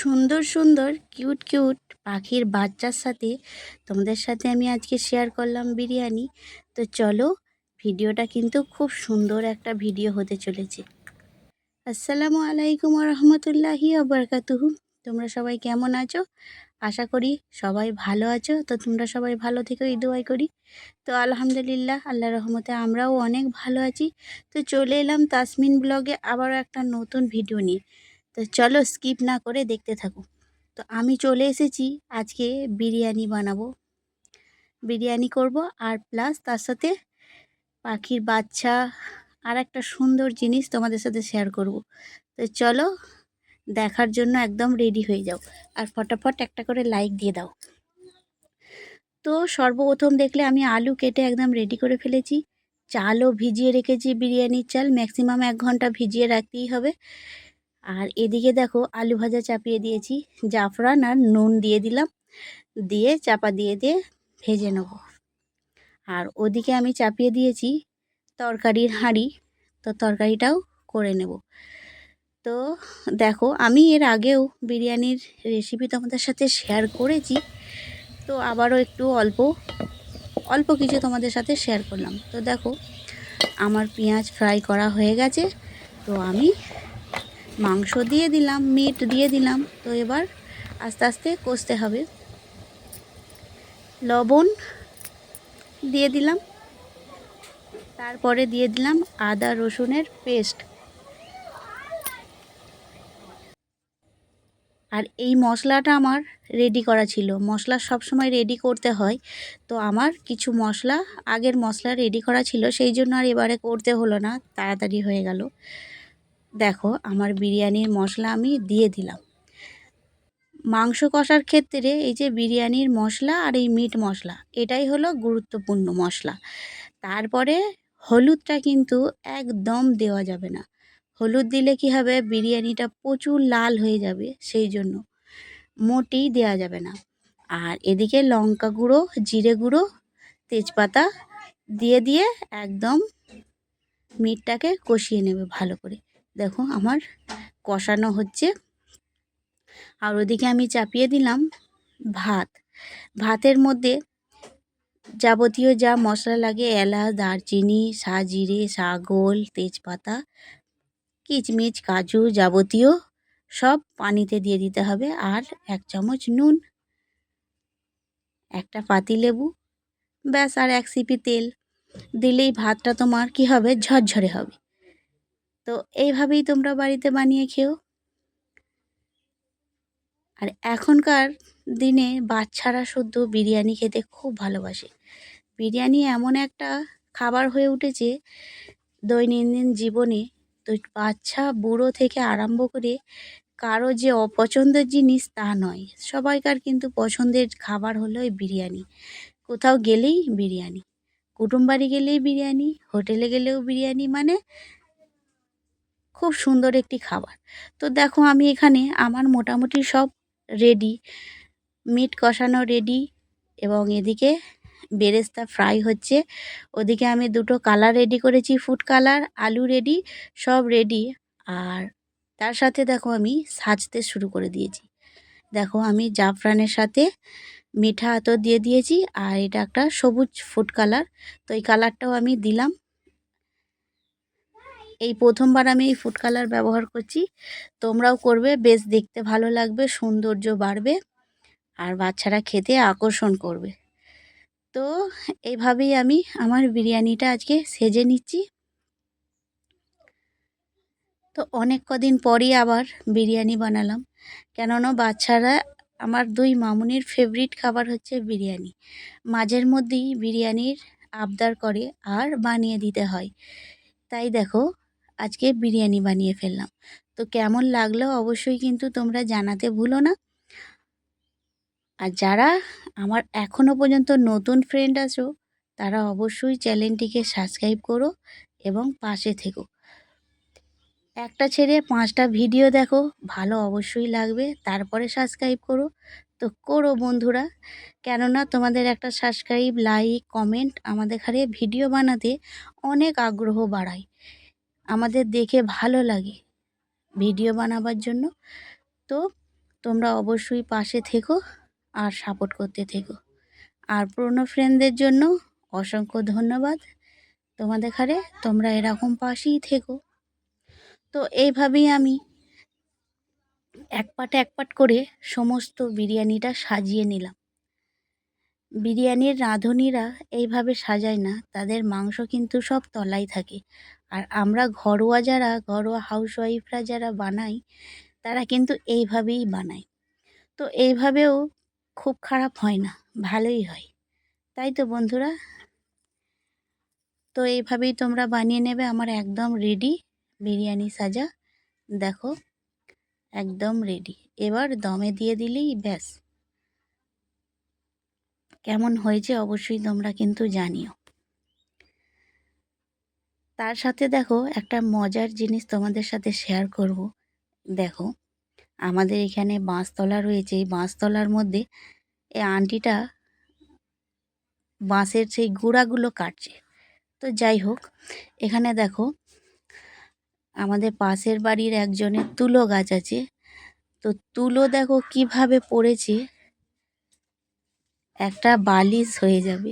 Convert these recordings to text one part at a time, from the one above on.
সুন্দর সুন্দর cute cute পাখির বাচ্চার সাথে তোমাদের সাথে আমি আজকে শেয়ার করলাম বিরিয়ানি। তো চলো, ভিডিওটা কিন্তু খুব সুন্দর একটা ভিডিও হতে চলেছে। আসসালামু আলাইকুম রহমতুল্লাহি আবরকাতুহু তোমরা সবাই কেমন আছো? আশা করি সবাই ভালো আছো। তো তোমরা সবাই ভালো থেকো দোয়াই করি। তো আলহামদুলিল্লাহ আল্লাহ রহমতে আমরাও অনেক ভালো আছি। তো চলে এলাম তাসমিন ব্লগে আবারও একটা নতুন ভিডিও নিয়ে। তো চলো স্কিপ না করে দেখতে থাকো। তো আমি চলে এসেছি, আজকে বিরিয়ানি বানাবো। বিরিয়ানি করব আর প্লাস তার সাথে পাখির বাচ্চা আর একটা সুন্দর জিনিস তোমাদের সাথে শেয়ার করব। তো চলো দেখার জন্য একদম রেডি হয়ে যাও আর ফটাফট একটা করে লাইক দিয়ে দাও। তো সর্বপ্রথম দেখলে আমি আলু কেটে একদম রেডি করে ফেলেছি। চালও ভিজিয়ে রেখেছি বিরিয়ানির চাল ম্যাক্সিমাম এক ঘণ্টা ভিজিয়ে রাখতেই হবে। আর এদিকে দেখো আলু ভাজা চাপিয়ে দিয়েছি, জাফরান আর নুন দিয়ে দিলাম, দিয়ে চাপা দিয়ে দিয়ে ভেজে নেব। আর ওদিকে আমি চাপিয়ে দিয়েছি তরকারির হাঁড়ি, তো তরকারিটাও করে নেব। তো দেখো আমি এর আগেও বিরিয়ানির রেসিপি তোমাদের সাথে শেয়ার করেছি, তো আবারও একটু অল্প অল্প কিছু তোমাদের সাথে শেয়ার করলাম। তো দেখো আমার পেঁয়াজ ফ্রাই করা হয়ে গেছে, তো আমি মাংস দিয়ে দিলাম মিট দিয়ে দিলাম। তো এবার আস্তে আস্তে কষতে হবে। লবণ দিয়ে দিলাম। তারপরে দিয়ে দিলাম আদা রসুনের পেস্ট। আর এই মশলাটা আমার রেডি করা ছিল। মশলা সব সময় রেডি করতে হয়। তো আমার কিছু মশলা আগের মশলা রেডি করা ছিল, সেই জন্য আর এবারে করতে হলো না। তাড়াতাড়ি হয়ে গেল। দেখো, আমার বিরিয়ানির মশলা আমি দিয়ে দিলাম। মাংস কষার ক্ষেত্রে এই যে বিরিয়ানির মশলা আর এই মিট মশলা, এটাই হলো গুরুত্বপূর্ণ মশলা। তারপরে হলুদটা কিন্তু একদম দেওয়া যাবে না। হলুদ দিলে কি হবে? বিরিয়ানিটা প্রচুর লাল হয়ে যাবে, সেই জন্য মোটেই দেওয়া যাবে না। আর এদিকে লঙ্কা গুঁড়ো, জিরে গুঁড়ো, তেজপাতা দিয়ে দিয়ে একদম মিটটাকে কষিয়ে নেবে ভালো করে। দেখো আমার কষানো হচ্ছে। আর ওদিকে আমি চাপিয়ে দিলাম ভাত। ভাতের মধ্যে যাবতীয় যা মশলা লাগে এলাচ দারচিনি সাজিরে সাগোল তেজপাতা কিচমিচ কাজু যাবতীয় সব পানিতে দিয়ে দিতে হবে। আর এক চামচ নুন একটা পাতিলেবু ব্যাস আর এক সিপি তেল। দিলেই ভাতটা তোমার কি হবে? ঝরঝরে হবে। তো এইভাবেই তোমরা বাড়িতে বানিয়ে খেও। আর এখনকার দিনে বাচ্চারা শুদ্ধ বিরিয়ানি খেতে খুব ভালোবাসে। বিরিয়ানি এমন একটা খাবার হয়ে উঠেছে দৈনন্দিন জীবনে, তো বাচ্চা বুড়ো থেকে আরম্ভ করে কারও যে অপছন্দের জিনিস তা নয়। সবাইকার কিন্তু পছন্দের খাবার হলো এই বিরিয়ানি। কোথাও গেলেই বিরিয়ানি, কুটুম বাড়ি গেলেই বিরিয়ানি, হোটেলে গেলেও বিরিয়ানি মানে খুব সুন্দর একটি খাবার। তো দেখো আমি এখানে আমার মোটামুটি সব রেডি মিট কষানো রেডি এবং এদিকে বেরেস্তা ফ্রাই হচ্ছে। ওদিকে আমি দুটো কালার রেডি করেছি ফুড কালার আলু রেডি সব রেডি আর তার সাথে দেখো আমি সাজতে শুরু করে দিয়েছি। দেখো আমি জাফরানের সাথে মিঠা আতর দিয়ে দিয়েছি আর এটা একটা সবুজ ফুড কালার তো এই কালারটাও আমি দিলাম। এই প্রথমবার আমি এই ফুড কালার ব্যবহার করছি। তোমরাও করবে, বেশ দেখতে ভালো লাগবে, সৌন্দর্য বাড়বে আর বাচ্চারা খেতে আকর্ষণ করবে। তো এইভাবেই আমি আমার বিরিয়ানিটা আজকে সেজে নিচ্ছি। তো অনেক কদিন পরই আবার বিরিয়ানি বানালাম। কেননা বাচ্চারা, আমার দুই মামুনির ফেভারিট খাবার হচ্ছে বিরিয়ানি। মাঝের মধ্যেই বিরিয়ানির আবদার করে আর বানিয়ে দিতে হয়। তাই দেখো আজকে বিরিয়ানি বানিয়ে ফেললাম। তো কেমন লাগল অবশ্যই কিন্তু তোমরা জানাতে ভুলো না। আর যারা আমার এখনও পর্যন্ত নতুন ফ্রেন্ড আছো, তারা অবশ্যই চ্যানেলটিকে সাবস্ক্রাইব করো এবং পাশে থেকো। একটা ছেড়ে পাঁচটা ভিডিও দেখো, ভালো অবশ্যই লাগবে। তারপরে সাবস্ক্রাইব করো। তো করো বন্ধুরা, কেননা তোমাদের একটা সাবস্ক্রাইব লাইক কমেন্ট আমাদের ঘরে ভিডিও বানাতে অনেক আগ্রহ বাড়ায়। আমাদের দেখে ভালো লাগে ভিডিও বানাবার জন্য। তো তোমরা অবশ্যই পাশে থেকো আর সাপোর্ট করতে থেকো। আর পুরনো ফ্রেন্ডদের জন্য অসংখ্য ধন্যবাদ। তোমাদের ঘরে তোমরা এরকম পাশেই থেকো। তো এইভাবেই আমি এক পাট এক পাট করে সমস্ত বিরিয়ানিটা সাজিয়ে নিলাম। বিরিয়ানির রাঁধুনিরা এইভাবে সাজায় না, তাদের মাংস কিন্তু সব তলায় থাকে। আর আমরা ঘরোয়া যারা, ঘরোয়া হাউসওয়াইফরা যারা বানাই, তারা কিন্তু এইভাবেই বানায়। তো এইভাবেও খুব খারাপ হয় না, ভালোই হয়। তাই তো বন্ধুরা? তো এইভাবেই তোমরা বানিয়ে নেবে, আমার একদম রেডি বিরিয়ানি সাজা, দেখো, একদম রেডি এবার দমে দিয়ে দিলেই ব্যাস। কেমন হয়েছে অবশ্যই তোমরা কিন্তু জানিও। তার সাথে দেখো একটা মজার জিনিস তোমাদের সাথে শেয়ার করব। দেখো, আমাদের এখানে বাঁশতলা রয়েছে। এই বাঁশতলার মধ্যে এই আন্টিটা বাঁশের সেই গুঁড়াগুলো কাটছে। তো যাই হোক, এখানে দেখো, আমাদের পাশের বাড়ির একজনের তুলো গাছ আছে। তো তুলো দেখো কীভাবে পড়েছে, একটা বালিশ হয়ে যাবে।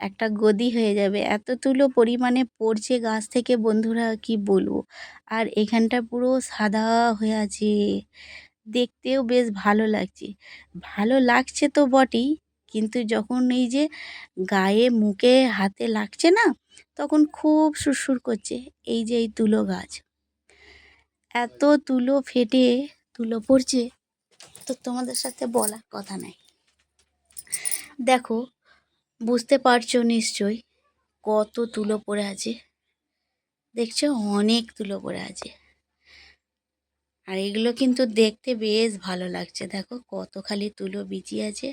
একটা গদি হয়ে যাবে। এত তুলো পরিমাণে পড়ছে গাছ থেকে বন্ধুরা, কি বলব? আর এখানটা পুরো সাদা হয়ে আছে। দেখতেও বেশ ভালো লাগছে। ভালো লাগছে তো বটেই, কিন্তু যখন এই যে গায়ে মুখে হাতে লাগছে না, তখন খুব সুরসুর করছে এই যে এই তুলো গাছ। এত তুলো ফেটে, তুলো পড়ছে, তো তোমাদের সাথে বলার কথা নাই। দেখো বুঝতে পারছ নিশ্চয় কত তুলো পড়ে আছে। দেখছ? অনেক তুলো পড়ে আছে। আর এগুলো কিন্তু দেখতে বেশ ভালো লাগছে। দেখো, কত খালি তুলো বিচি আছে।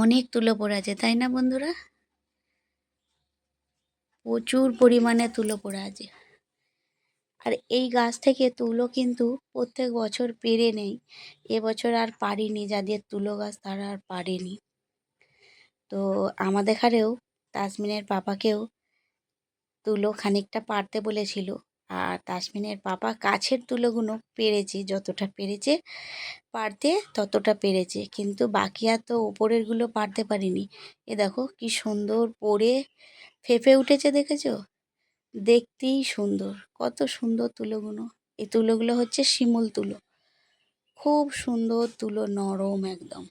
অনেক তুলো পড়ে আছে, তাই না বন্ধুরা? প্রচুর পরিমাণে তুলো পড়ে আছে। আর এই গাছ থেকে তুলো কিন্তু প্রত্যেক বছর পেরে নেই। এবছর আর পারিনি, যাদের তুলো গাছ তারা আর পারেনি। তো আমাদের ঘরেও তাসমিনের পাপাকেও তুলো খানিকটা পারতে বলেছিল। আর তাসমিনের পাপা কাছের তুলোগুলো পেরেছে, যতটা পেরেছে পারতে ততটা পেরেছে। কিন্তু বাকি আর তো ওপরেরগুলো পারতে পারিনি। এ দেখো কি সুন্দর পড়ে, ফেঁপে উঠেছে দেখেছ? দেখতেই সুন্দর। কত সুন্দর তুলোগুলো এই তুলোগুলো হচ্ছে শিমুল তুলো। খুব সুন্দর তুলো, নরম একদম।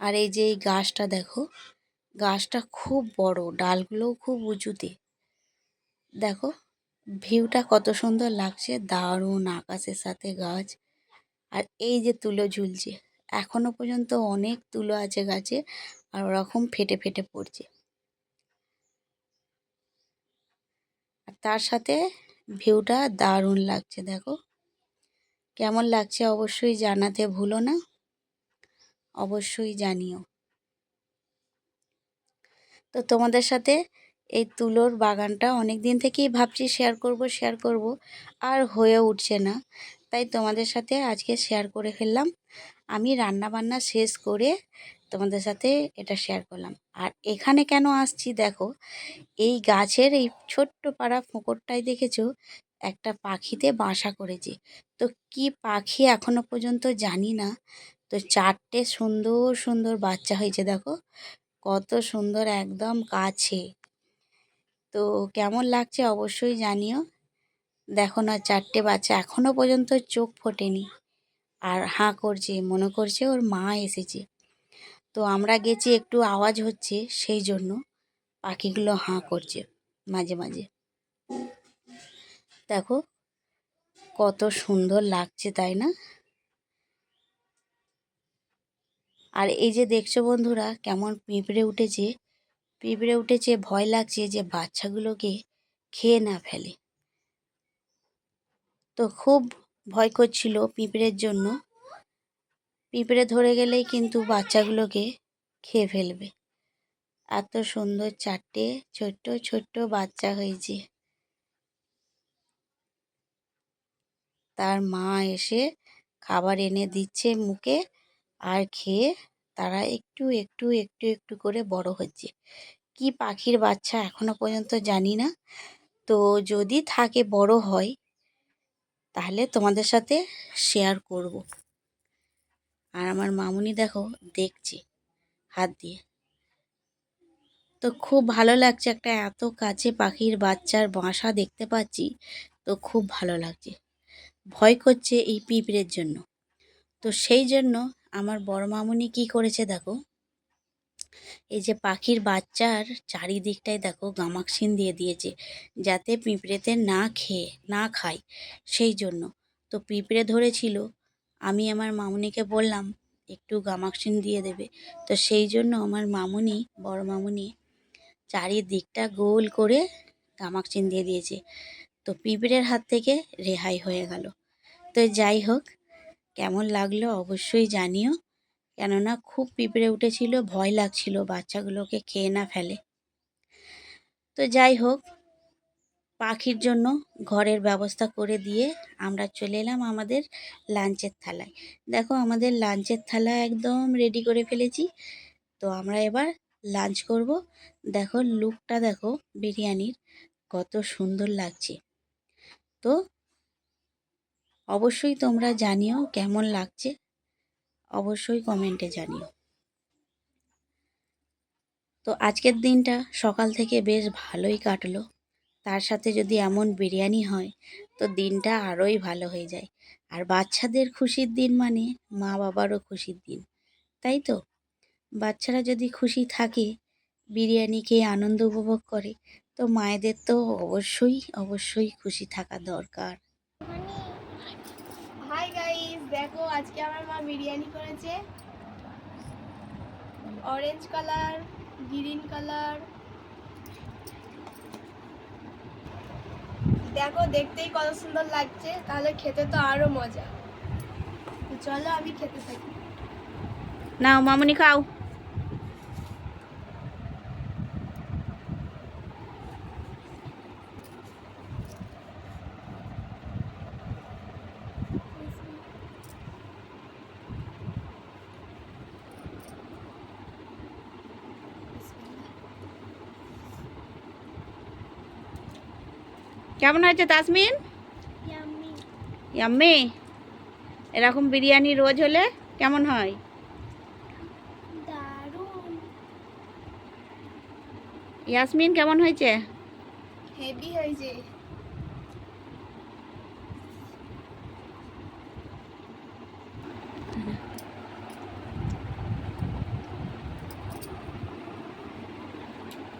আর এই যে এই গাছটা দেখো, গাছটা খুব বড়, ডালগুলোও খুব উঁচুতে। দেখো, ভিউটা কত সুন্দর লাগছে, দারুণ আকাশের সাথে গাছ। আর এই যে তুলো ঝুলছে। এখনও পর্যন্ত অনেক তুলো আছে গাছে আর ওরকম ফেটে ফেটে পড়ছে। আর তার সাথে ভিউটা দারুণ লাগছে, দেখো। কেমন লাগছে অবশ্যই জানাতে ভুলো না, অবশ্যই জানিও। তো তোমাদের সাথে এই তুলোর বাগানটা অনেক দিন থেকেই ভাবছি শেয়ার করব শেয়ার করব, আর হয়ে উঠছে না। তাই তোমাদের সাথে আজকে শেয়ার করে ফেললাম। আমি রান্না বান্না শেষ করে তোমাদের সাথে এটা শেয়ার করলাম। আর এখানে কেন আসছি দেখো, এই গাছের এই ছোট্ট পাড়া ফোঁকরটায় দেখেছ? একটা পাখিতে বাসা করেছে। তো কি পাখি এখনও পর্যন্ত জানি না। তো চারটে সুন্দর সুন্দর বাচ্চা হয়েছে দেখো। কত সুন্দর একদম কাছে। তো কেমন লাগছে অবশ্যই জানিও। দেখো না, চারটে বাচ্চা এখনও পর্যন্ত চোখ ফোটেনি। আর হাঁ করছে, মনে করছে ওর মা এসেছে। তো আমরা গেছি, একটু আওয়াজ হচ্ছে সেই জন্য পাখিগুলো হাঁ করছে মাঝে মাঝে। দেখো কত সুন্দর লাগছে, তাই না? আর এই যে দেখছ বন্ধুরা, কেমন পিঁপড়ে উঠেছে পিঁপড়ে উঠেছে, ভয় লাগছে যে বাচ্চাগুলোকে খেয়ে না ফেলে। তো খুব ভয় করছিল পিঁপড়ের জন্য। পিঁপড়ে ধরে গেলেই কিন্তু বাচ্চাগুলোকে খেয়ে ফেলবে। এত সুন্দর চারটে ছোট্ট ছোট্ট বাচ্চা হয়েছে। তার মা এসে খাবার এনে দিচ্ছে মুখে আর খেয়ে তারা একটু একটু একটু একটু করে বড় হচ্ছে। কি পাখির বাচ্চা এখনও পর্যন্ত জানি না। তো যদি থাকে বড় হয় তাহলে তোমাদের সাথে শেয়ার করব। আর আমার মামুনি দেখো, দেখছে হাত দিয়ে। তো খুব ভালো লাগছে একটা এত কাছে পাখির বাচ্চার বাসা দেখতে পাচ্ছি, তো খুব ভালো লাগছে। ভয় করছে এই পিঁপড়ের জন্য। তো সেই জন্য আমার বড় মামুনি কি করেছে দেখো এই যে পাখির বাচ্চার চারিদিকটায় দেখো গামাক্সিন দিয়ে দিয়েছে, যাতে পিঁপড়েতে না খেয়ে, না খায়, সেই জন্য। তো পিঁপড়ে ধরেছিল, আমি আমার মামুনিকে বললাম, একটু গামাক্সিন দিয়ে দেবে। তো সেই জন্য আমার মামুনি, বড় মামুনি, চারিদিকটা গোল করে গামাক্সিন দিয়ে দিয়েছে। তো পিঁপড়ের হাত থেকে রেহাই হয়ে গেল। তো যাই হোক, কেমন লাগল অবশ্যই জানিও। কেননা খুব পিঁপড়ে উঠেছিল, ভয় লাগছিল বাচ্চাগুলোকে খেয়ে না ফেলে। তো যাই হোক, পাখির জন্য ঘরের ব্যবস্থা করে দিয়ে আমরা চলে এলাম আমাদের লাঞ্চের থালায়। দেখো, আমাদের লাঞ্চের থালা একদম রেডি করে ফেলেছি। তো আমরা এবার লাঞ্চ করব। দেখো, লুকটা দেখো, বিরিয়ানির কত সুন্দর লাগছে। তো অবশ্যই তোমরা জানিও কেমন লাগছে। অবশ্যই কমেন্টে জানিও। তো আজকের দিনটা সকাল থেকে বেশ ভালোই কাটলো। তার সাথে যদি এমন বিরিয়ানি হয়, তো দিনটা আরোই ভালো হয়ে যায়। আর বাচ্চাদের খুশির দিন মানে মা বাবারও খুশির দিন, তাই তো? বাচ্চারা যদি খুশি থাকে, বিরিয়ানি খেয়ে আনন্দ উপভোগ করে, তো মায়েদের তো অবশ্যই অবশ্যই খুশি থাকা দরকার। আজকে আমার মা বিরিয়ানি করেছে। অরেঞ্জ কালার গ্রিন কালার দেখো, দেখতেই কত সুন্দর লাগছে। তাহলে খেতে তো আরও মজা। চলো, আমি খেতে থাকি। নাও, মামুনি খাও। কেমন হয়েছে তাসমিন? ইয়াম্মি এরকম বিরিয়ানি রোজ হলে কেমন হয়? ইয়াসমিন কেমন হয়েছে? হেভি হয়েছে।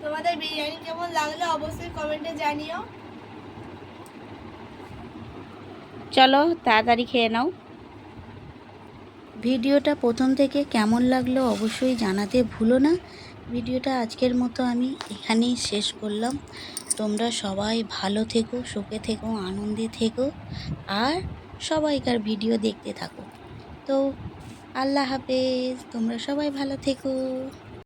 তোমাদের বিরিয়ানি কেমন লাগল অবশ্যই কমেন্টে জানিও। চলো তাড়াতাড়ি খেয়ে নাও। ভিডিওটা প্রথম থেকে কেমন লাগল অবশ্যই জানাতে ভুলো না। ভিডিওটা আজকের মতো আমি এখানেই শেষ করলাম। তোমরা সবাই ভালো থেকো, সুখে থেকো, আনন্দে থেকো, আর সবাইকার ভিডিও দেখতে থাকো। তো আল্লাহ হাফেজ, তোমরা সবাই ভালো থেকো।